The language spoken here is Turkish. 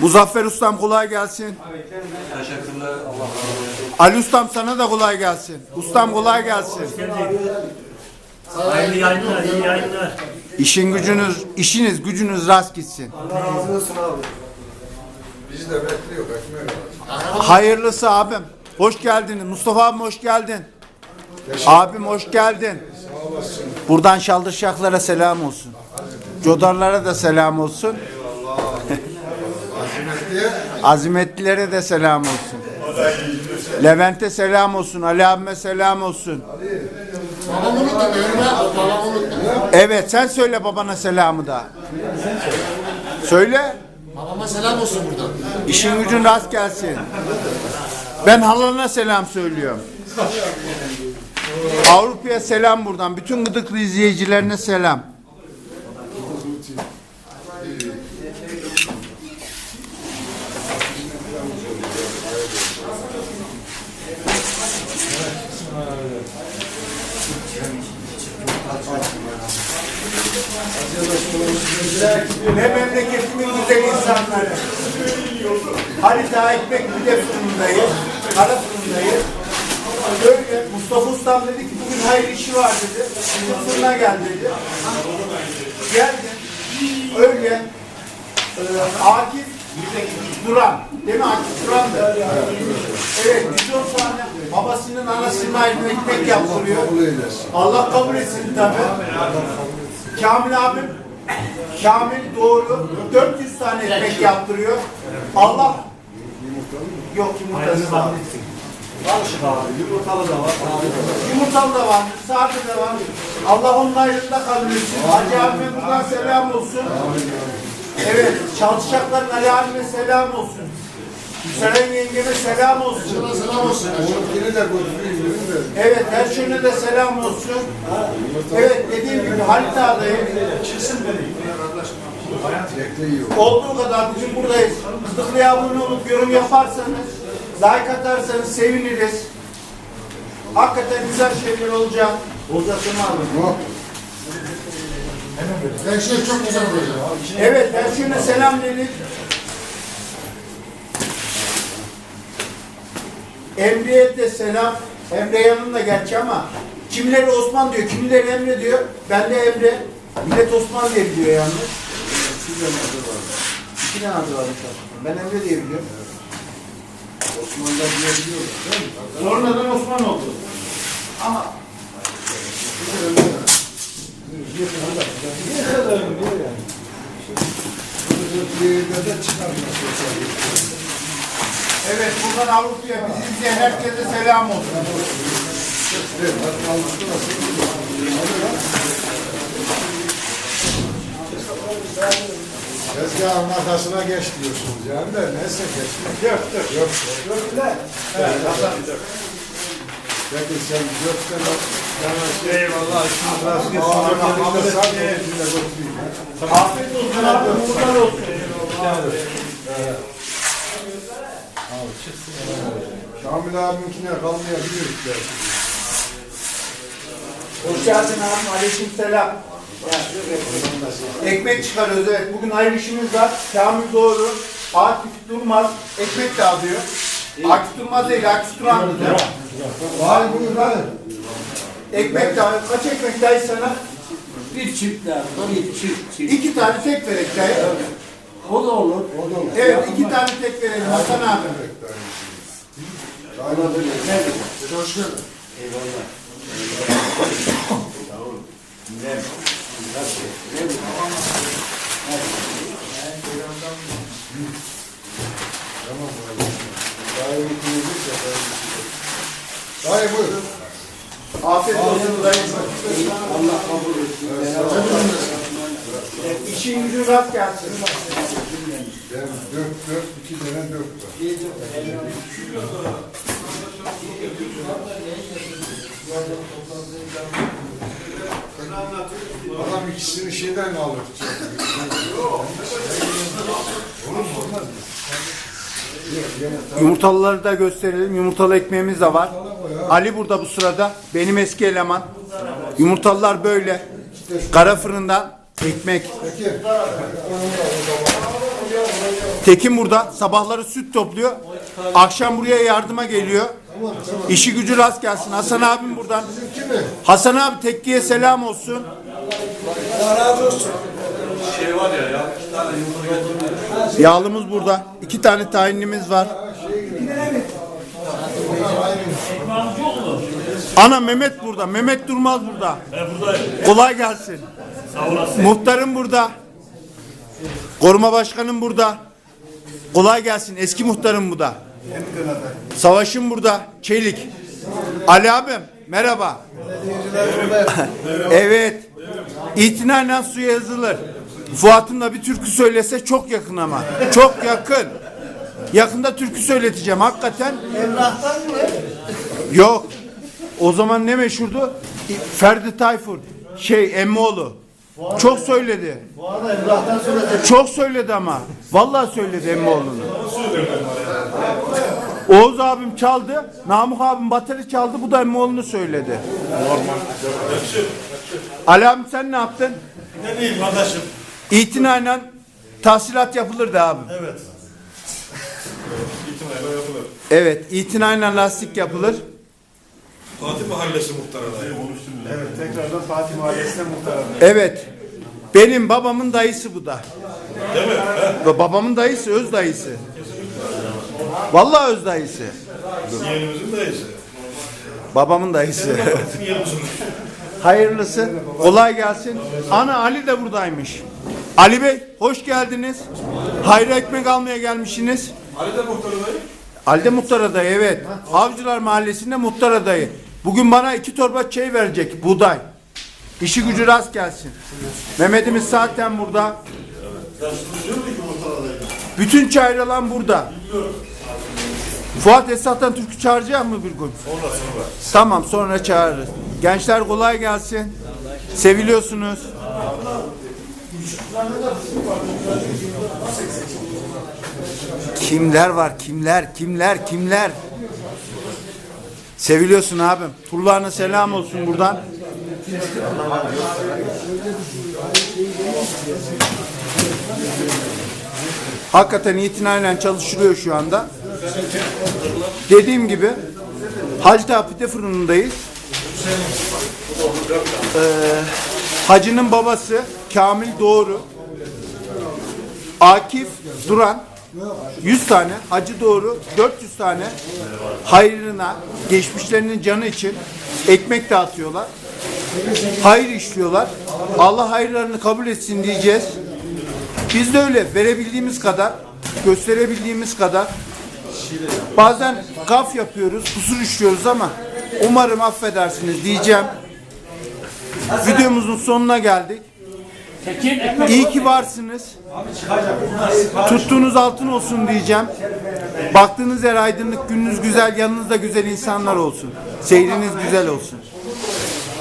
Muzaffer Ustam kolay gelsin. Teşekkürler. Allah razı olsun. Ali Ustam sana da kolay gelsin. Ustam kolay gelsin. Hayırlı yayınlar, iyi yayınlar. İşin gücünüz, işiniz gücünüz rast gitsin. Allah razı olsun abi. Bizi de bekliyor, alacak. Hayırlısı abim. Hoş geldin. Mustafa abim hoş geldin. Abim hoş geldin. Buradan Şaldırşaklara selam olsun. Codarlara da selam olsun. Azimetlilere de selam olsun. Levent'e selam olsun. Ali abime selam olsun. Babamı abi, babamı. Evet sen söyle babana selamı da. Söyle. Babama selam olsun buradan. İşin gücün rast gelsin. Ben halana selam söylüyorum. Avrupa'ya selam buradan. Bütün gıdıklı izleyicilerine selam. Ne memleketimin güzel insanları. Halit Ağa Ekmek Müde fırındayız. Kara fırındayız. Böyle Mustafa Ustam dedi ki bugün hayır işi var dedi. Fırına gel dedi. Geldi. Öyle. Ee, Akif Duran. Değil mi Akif Duran da? Evet. 110 tane babasının anasının ayrına ekmek yaptırıyor. Allah kabul etsin tabi. Kamil abim Kamil doğru 400 tane ekmek yaptırıyor. Allah Yok yumurtası var. Yumurtalı da var. Yumurtalı da var, sade de var. Allah onun ayrında kabul etsin. Hacı abime buradan selam olsun. Evet, çalışacakların Ali abime selam olsun. Müselen yengeme selam olsun. Sana selam olsun. Onunkini de de. Evet, her şöyle de selam olsun. Evet, dediğim gibi Halit Ağa'dayım. Ekmeği yiyor. Olduğu kadar bugün buradayız. Kıtıklıya abone olup yorum yaparsanız, like atarsanız seviniriz. Hakikaten güzel şeyler olacak. Olacak mı abi? Yok. Her şey çok güzel olacak. Evet, ben şöyle selam dedik. Emre'ye de selam. Emre yanımda gerçi ama kimileri Osman diyor, kimileri Emre diyor. Ben de Emre. Millet Osman diye biliyor yalnız. İki tane adı var. İki tane adı aslında. Ben Emre diye biliyorum. Osman'da diyebiliyorlar değil mi? Sonradan Osman oldu. Ama Türkiye'de de çıkarmaz sosyal. evet buradan Avrupa'ya bizi izleyen herkese selam olsun. Evet, nasıl? Tezgahın arkasına geç diyorsunuz yani de neyse geçmek. Yok, yok. Yok, yok. Peki sen dört tane Eyvallah. Ağabeyimle sağ elinde götüreyim. Afiyet olsun abi, buradan olsun. Kamil abiminkine kalmayabilir belki. Hoş geldin abim, aleyküm selam. Ekmek çıkarıyoruz evet. Bugün ayrı işimiz var. Kamil doğru. Akif Durmaz ekmek dağıtıyor. Akif Durmaz değil, Akif Duran. Vay buyur hadi. Ekmek dağıtıyor. Kaç ekmek dayı sana? Bir çift lazım. Bir çift çift. İki tane tek verek dayı. O da olur. O da olur. Evet, iki tane tek verelim Hasan abi. Hoş geldin. Dayı buyur. Afiyet olsun dayı. Allah kabul etsin. İşin gücün rast gelsin. Dört dört iki tane dört var. Adam ikisini şeyden alır. Yumurtalıları da gösterelim. Yumurtalı ekmeğimiz de var. Ali burada bu sırada. Benim eski eleman. Yumurtalılar böyle. Kara fırından ekmek. Tekin burada. Sabahları süt topluyor. Akşam buraya yardıma geliyor. İşi gücü rast gelsin. Hasan abim buradan. Hasan abi tekkiye selam olsun. Yağlımız burada. İki tane tayinimiz var. Ana Mehmet burada. Mehmet Durmaz burada. Kolay gelsin. Muhtarım burada. Koruma başkanım burada. Kolay gelsin. Eski muhtarım bu da. Savaşım burada. Çelik. Ali abim merhaba. evet. İtinanen suya yazılır. Fuat'ın da bir türkü söylese çok yakın ama. Çok yakın. Yakında türkü söyleteceğim hakikaten. Emrah'tan mı? Yok. O zaman ne meşhurdu? Ferdi Tayfur. Şey Emmoğlu. Çok söyledi. Çok söyledi ama. Vallahi söyledi Emmoğlu'nu. Oğuz abim çaldı. Namık abim bateri çaldı. Bu da Emmoğlu'nu söyledi. Ali abim sen ne yaptın? Ne diyeyim kardeşim? İtinanen tahsilat yapılırdı abi. Evet. İhtimalle yapılır. Evet, itinanen lastik yapılır. Fatih Mahallesi muhtar adayı. Evet tekrardan Fatih Mahallesi'ne muhtar adayı. Evet. Benim babamın dayısı bu da. Değil mi? He? Babamın dayısı, öz dayısı. Vallahi öz dayısı. Yeğenimizin dayısı. Babamın dayısı. Hayırlısı. Kolay gelsin. Ana Ali de buradaymış. Ali Bey hoş geldiniz. Hayır ekmek almaya gelmişsiniz. Ali de muhtar adayı. Ali de muhtar adayı evet. Avcılar Mahallesi'nde muhtar adayı. Bugün bana iki torba şey verecek buğday. İşi gücü rast gelsin. Mehmet'imiz zaten burada. Bütün çayralan burada. Fuat Esat'tan türkü çağıracak mı bir gün? Tamam sonra çağırırız. Gençler kolay gelsin. Seviliyorsunuz. Kimler var? Kimler? Kimler? Kimler? Seviliyorsun abim. Turlarına selam olsun buradan. Hakikaten itinanen çalışılıyor şu anda. Dediğim gibi Hacı Ağa Pide Fırını'ndayız. Ee, Hacı'nın babası Kamil Doğru. Akif Duran 100 tane, Hacı Doğru 400 tane hayrına, geçmişlerinin canı için ekmek dağıtıyorlar. Hayır işliyorlar. Allah hayırlarını kabul etsin diyeceğiz. Biz de öyle verebildiğimiz kadar, gösterebildiğimiz kadar Bazen gaf yapıyoruz, kusur işliyoruz ama umarım affedersiniz diyeceğim. Videomuzun sonuna geldik. İyi ki varsınız. Tuttuğunuz altın olsun diyeceğim. Baktığınız yer aydınlık, gününüz güzel, yanınızda güzel insanlar olsun. Seyriniz güzel olsun.